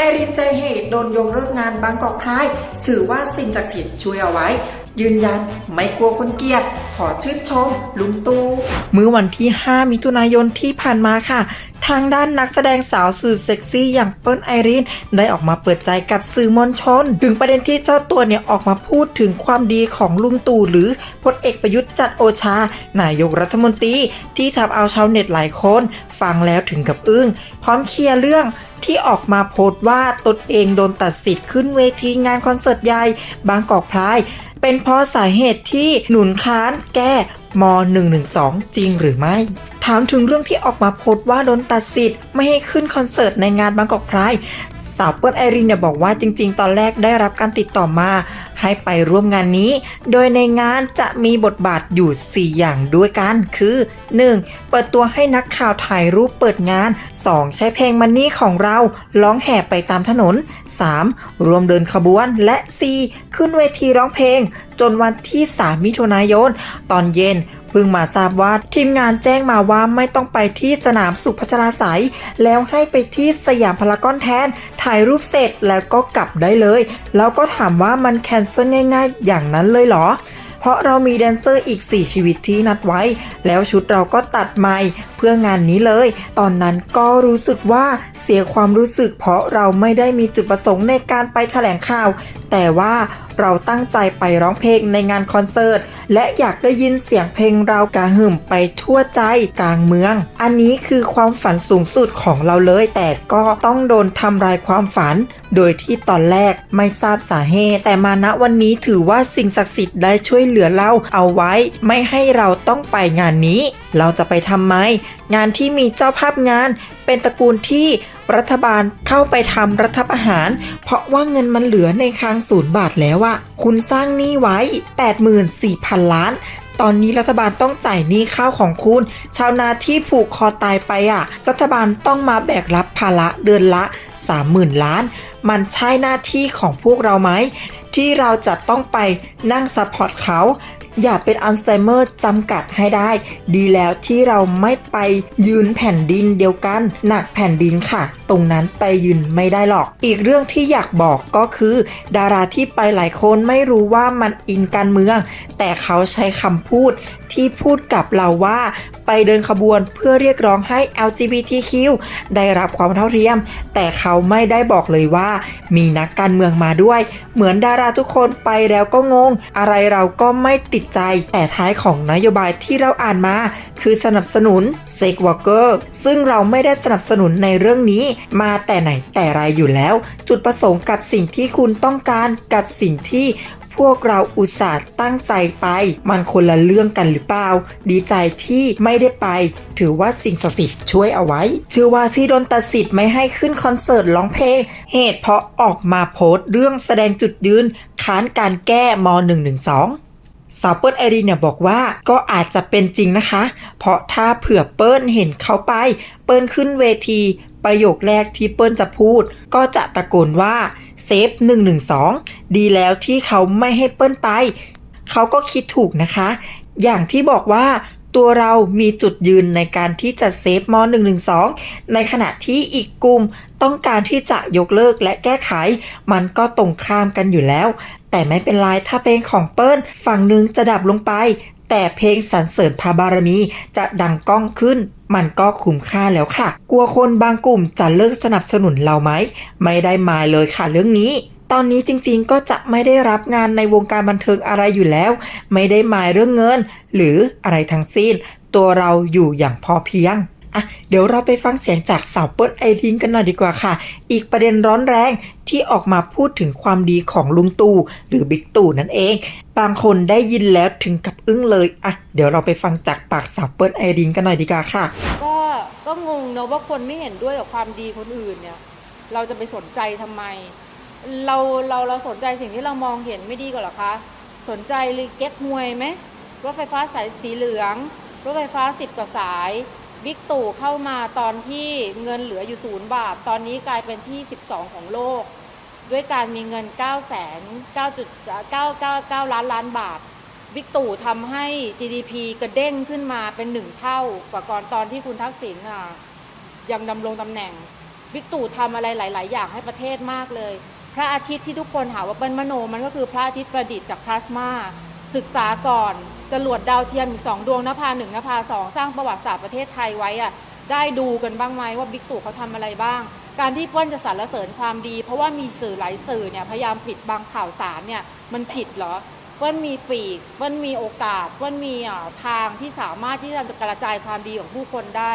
ไอรินใจเหตุโดนโยงเลิกงานบางกอกพรายถือว่าสิ่งศักดิ์สิทธิ์ช่วยเอาไว้ ยืนยันไม่กลัวคนเกลียด ขอชื่นชม ลุงตู่เมื่อวันที่ 5 มิถุนายนที่ผ่านมาค่ะ ทางด้านนักแสดงสาวสุดเซ็กซี่อย่างเปิ้ลไอรินได้ออกมาเปิดใจกับสื่อมวลชน ถึงประเด็นที่เจ้าตัวเนี่ยออกมาพูดถึงความดีของลุงตู่หรือพลเอกประยุทธ์จันโอชา นายกรัฐมนตรี ที่ทำเอาชาวเน็ตหลายคน ฟังแล้วถึงกับอึ้ง พร้อมเคลียร์เรื่องที่ออกมาโพสต์ว่าตนเองโดนตัดสิทธิ์ขึ้นเวทีงานคอนเสิร์ตใหญ่บางกอกพลาย เป็นเพราะสาเหตุที่หนุนค้านแก้ม .112 จริงหรือไม่ ถามถึงเรื่องที่ออกมาโพสต์ว่าโดนตัดสิทธิ์ไม่ให้ขึ้นคอนเสิร์ตในงานบางกอกพรายสาวเปิ้ลไอรินเนี่ยบอกว่าจริง ๆ ตอนแรกได้รับการติดต่อมา ให้ไปร่วมงานนี้ โดยในงานจะมีบทบาทอยู่ 4 อย่างด้วยกัน คือ 1. เปิดตัวให้นักข่าวถ่ายรูปเปิดงาน 2. ใช้เพลงมันนี่ของเราร้องแห่ไปตามถนน 3. รวมเดินขบวนและ 4. ขึ้นเวทีร้องเพลง จนวันที่ 3 มิถุนายน ตอนเย็น เพิ่งมาทราบว่าทีมงานแจ้งมาว่าไม่ต้องไปที่สนามสุพัชราไสยแล้วให้ไปที่สยามพารากอนแทน ถ่ายรูปเสร็จแล้วก็กลับได้เลย แล้วก็ถามว่ามันแคนเซิลง่ายๆ อย่างนั้นเลยเหรอเพราะเรามีแดนเซอร์อีก 4 ชีวิตที่นัดไว้ แล้วชุดเราก็ตัดใหม่เพื่องานนี้เลย ตอนนั้นก็รู้สึกว่าเสียความรู้สึก เพราะเราไม่ได้มีจุดประสงค์ในการไปแถลงข่าว แต่ว่าเราตั้งใจไปร้องเพลงในงานคอนเสิร์ต และอยากได้ยินเสียงเพลงเรากระหึ่มไปทั่วใจกลางเมือง อันนี้คือความฝันสูงสุดของเราเลย แต่ก็ต้องโดนทำลายความฝัน โดยที่ตอนแรกไม่ทราบสาเหตุ แต่มาณวันนี้ถือว่าสิ่งศักดิ์สิทธิ์ได้ช่วยเหลือเราเอาไว้ ไม่ให้เราต้องไปงานนี้ เราจะไปทำไม งานที่มีเจ้าภาพงาน เป็นตระกูลที่ รัฐบาลเข้าไปทำรัฐประหาร เพราะว่าเงินมันเหลือในคลังศูนย์บาทแล้วอะคุณสร้างหนี้ไว้ 84,000 ล้าน ตอนนี้รัฐบาลต้องจ่ายหนี้ข้าวของคุณ ชาวนาที่ผูกคอตายไปอะรัฐบาลต้องมาแบกรับภาระเดือนละ 30,000 ล้าน มันใช่หน้าที่ของพวกเราไหมที่เราจะต้องไปนั่งซัพพอร์ตเขา อย่าเป็นอัลไซเมอร์จำกัดให้ได้ ดีแล้วที่เราไม่ไปยืนแผ่นดินเดียวกัน หนักแผ่นดินค่ะ ตรงนั้นไปยืนไม่ได้หรอก อีกเรื่องที่อยากบอกก็คือ ดาราที่ไปหลายคนไม่รู้ว่ามันอินการเมือง แต่เขาใช้คำพูดที่พูดกับเราว่า ไปเดินขบวนเพื่อเรียกร้องให้ LGBTQ ได้รับความเท่าเทียม แต่เขาไม่ได้บอกเลยว่า มีนักการเมืองมาด้วย เหมือนดาราทุกคนไปแล้วก็งง อะไรเราก็ไม่ติดใจ แต่ท้ายของนโยบายที่เราอ่านมา คือสนับสนุนเซ็กวอร์เกอร์ซึ่งเราไม่ได้สนับสนุนในเรื่องนี้ มาแต่ไหนแต่ไรอยู่แล้ว จุดประสงค์กับสิ่งที่คุณต้องการกับสิ่งที่พวกเราอุตส่าห์ตั้งใจไป มันคนละเรื่องกันหรือเปล่า ดีใจที่ไม่ได้ไป ถือว่าสิ่งศักดิ์สิทธิ์ช่วยเอาไว้ ชื่อว่าที่โดนตัดสิทธิ์ไม่ให้ขึ้นคอนเสิร์ตร้องเพลง เหตุเพราะออกมาโพสต์เรื่องแสดงจุดยืน ค้านการแก้ม .112 สาวเปิ้ลไอรีนเนี่ยบอกว่าก็อาจจะเป็นจริงนะคะ เพราะถ้าเผื่อเปิ้ลเห็นเขาไป เปิ้ลขึ้นเวที ประโยคแรกที่เปิ้ลจะพูด ก็จะตะโกนว่าเซฟ112 ดีแล้วที่เขาไม่ให้เปิ้ลไป เขาก็คิดถูกนะคะ อย่างที่บอกว่าตัวเรามีจุดยืนในการที่จะเซฟม .112 ในขณะที่อีกกลุ่ม ต้องการที่จะยกเลิกและแก้ไข มันก็ตรงข้ามกันอยู่แล้ว แต่ไม่เป็นไรถ้าเพลงของเปิ้ลฝั่งหนึ่งจะดับลงไป แต่เพลงสรรเสริญพระบารมีจะดังก้องขึ้นมันก็คุ้มค่าแล้วค่ะ กลัวคนบางกลุ่มจะเลิกสนับสนุนเราไหม ไม่ได้หมายเลยค่ะเรื่องนี้ ตอนนี้จริงๆก็จะไม่ได้รับงานในวงการบันเทิงอะไรอยู่แล้ว ไม่ได้หมายเรื่องเงิน หรืออะไรทั้งสิ้น ตัวเราอยู่อย่างพอเพียง อะเดี๋ยวเราไปฟังเสียงจากสาวเปิ้ลไอรินกันหน่อยดีกว่าค่ะ อีกประเด็นร้อนแรงที่ออกมาพูดถึงความดีของลุงตู่หรือบิ๊กตู่นั่นเอง บางคนได้ยินแล้วถึงกับอึ้งเลยอะเดี๋ยวเราไปฟังจากปากสาวเปิ้ลไอรินกันหน่อยดีกว่าค่ะ ก็ก็งงเนอะว่าคนไม่เห็นด้วยกับความดีคนอื่นเนี่ย เราจะไปสนใจทำไม เราเราเราสนใจสิ่งที่เรามองเห็นไม่ดีกว่าเหรอคะ สนใจเลยเก๊กมวยไหมรถไฟฟ้าสายสีเหลืองรถไฟฟ้าสิบกว่าสาย บิ๊กตู่เข้ามาตอนที่เงินเหลืออยู่ศูนย์บาท ตอนนี้กลายเป็นที่ 12 ของโลก ด้วยการมีเงิน 9 9 9 9 9 ล้านล้านบาท บิ๊กตู่ทำให้ GDP กระเด้งขึ้นมาเป็นหนึ่งเท่ากว่าก่อนตอนที่คุณทักษิณยังดำรงตำแหน่ง บิ๊กตู่ทำอะไรหลาย ๆ อย่างให้ประเทศมากเลย พระอาทิตย์ที่ทุกคนหาว่าเป็นมโนมันก็คือพระอาทิตย์ประดิษฐ์จากพลาสมา ศึกษาก่อนจรวดดาวเทียมอีกสองดวงนภาหนึ่งนภาสองสร้างประวัติศาสตร์ประเทศไทยไว้อะได้ดูกันบ้างไหมว่าบิ๊กตู่เขาทำอะไรบ้าง การที่เปิ้ลจะสรรเสริญความดี เพราะว่ามีสื่อหลายสื่อเนี่ยพยายามปิดบังข่าวสารเนี่ยมันผิดเหรอเปิ้ลมีปีกเปิ้ลมีโอกาสเปิ้ลมีอ่าทางที่สามารถที่จะกระจายความดีของผู้คนได้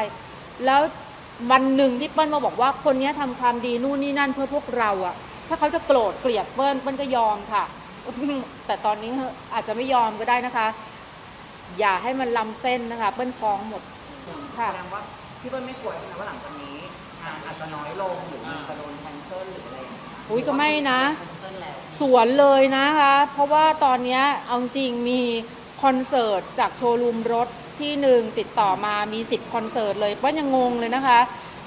แล้ววันหนึ่งที่เปิ้ลมาบอกว่าคนนี้ยทำความดีนู่นนี่นั่นเพื่อพวกเราอะถ้าเขาจะโกรธเกลียดเปิ้ลเปิ้ลก็ยอมค่ะ แต่ตอนนี้อาจจะไม่ยอมก็ได้นะคะ อย่าให้มันล้ำเส้นนะคะ เปิ้ลฟ้องหมด ค่ะ แสดงว่าพี่เปิ้ลไม่กลัวใช่ไหมว่าหลังจากนี้งานอาจจะน้อยลงหรือมันจะโดนแคนเซิลหรืออะไรอย่างเงี้ยอุ้ยก็ไม่นะ แคนเซิลแล้วสวนเลยนะคะ เพราะว่าตอนเนี้ยเอาจริงมีคอนเสิร์ตจากโชว์รูมรถที่หนึ่งติดต่อมามี 10 คอนเสิร์ตเลยเป้นยังงงเลยนะคะ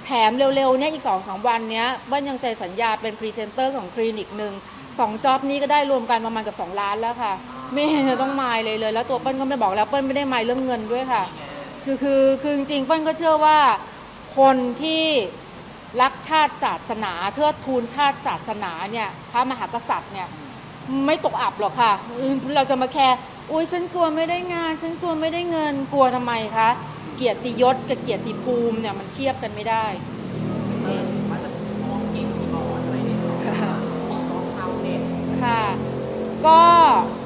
แถมเร็วๆเนี่ยอีก2อสวันเนี้ยเป้นยังเซ็นสัญญาเป็นพรีเซนเตอร์ของคลินิกหนึ่ง สองจ็อบนี้ก็ได้รวมกันประมาณกับ2ล้านแล้วค่ะ ไม่เห็นจะต้องมายเลยเลย แล้วตัวเปิ้ลก็ไม่บอกแล้วเปิ้ลไม่ได้มายเรื่องเงินด้วยค่ะ คือคือคือจริงๆเปิ้ลก็เชื่อว่าคนที่รักชาติศาสนาเทิดทูนชาติศาสนาเนี่ยพระมหากษัตริย์เนี่ยไม่ตกอับหรอกค่ะอืมเราจะมาแคร์อุ้ยฉันกลัวไม่ได้งาน ฉันกลัวไม่ได้เงินกลัวทำไมคะเกียรติยศกับเกียรติภูมิเนี่ยมันเทียบกันไม่ได้ เออว่าจะมองกินที่บอร์ดอะไรเนี่ยมองชาวเน็ต ค่ะ ก็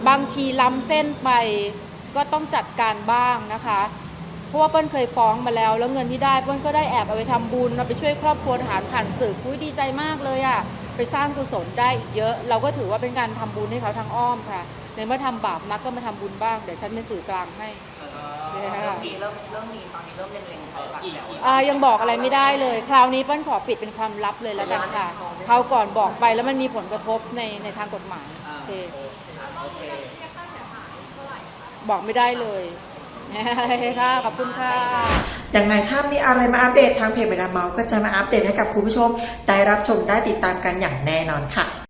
บางทีล้ำเส้นไปก็ต้องจัดการบ้างนะคะ เพราะว่าเปิ้ลเคยฟ้องมาแล้ว แล้วเงินที่ได้เปิ้ลก็ได้แอบเอาไปทำบุญเราไปช่วยครอบครัวทหารผ่านสื่ออุ้ยดีใจมากเลยอะ่ะไปสร้างกุศลได้อีกเยอะ เราก็ถือว่าเป็นการทำบุญให้เขาทางอ้อมค่ะในเมื่อทำบาปนักก็มาทำบุญบ้างเดี๋ยวฉันเป็นสื่อกลางให้ เออเริ่มมีเริ่มเริ่มมีตอนนี้เริ่มเล็งๆใครบ้างแล้วอ่ายังบอกอะไรไม่ได้เลย คราวนี้เปิ้ลขอปิดเป็นความลับเลยแล้วกันค่ะคราวก่อนบอกไปแล้วมันมีผลกระทบในในทางกฎหมายอ่าโอเคโอเคบอกไม่ได้เลยค่ะขอบคุณค่ะยังไงถ้ามีอะไรมาอัปเดตทางเพจเวลาเมาส์ก็จะมาอัปเดตให้กับคุณผู้ชม ได้รับชมได้ติดตามกันอย่างแน่นอนค่ะ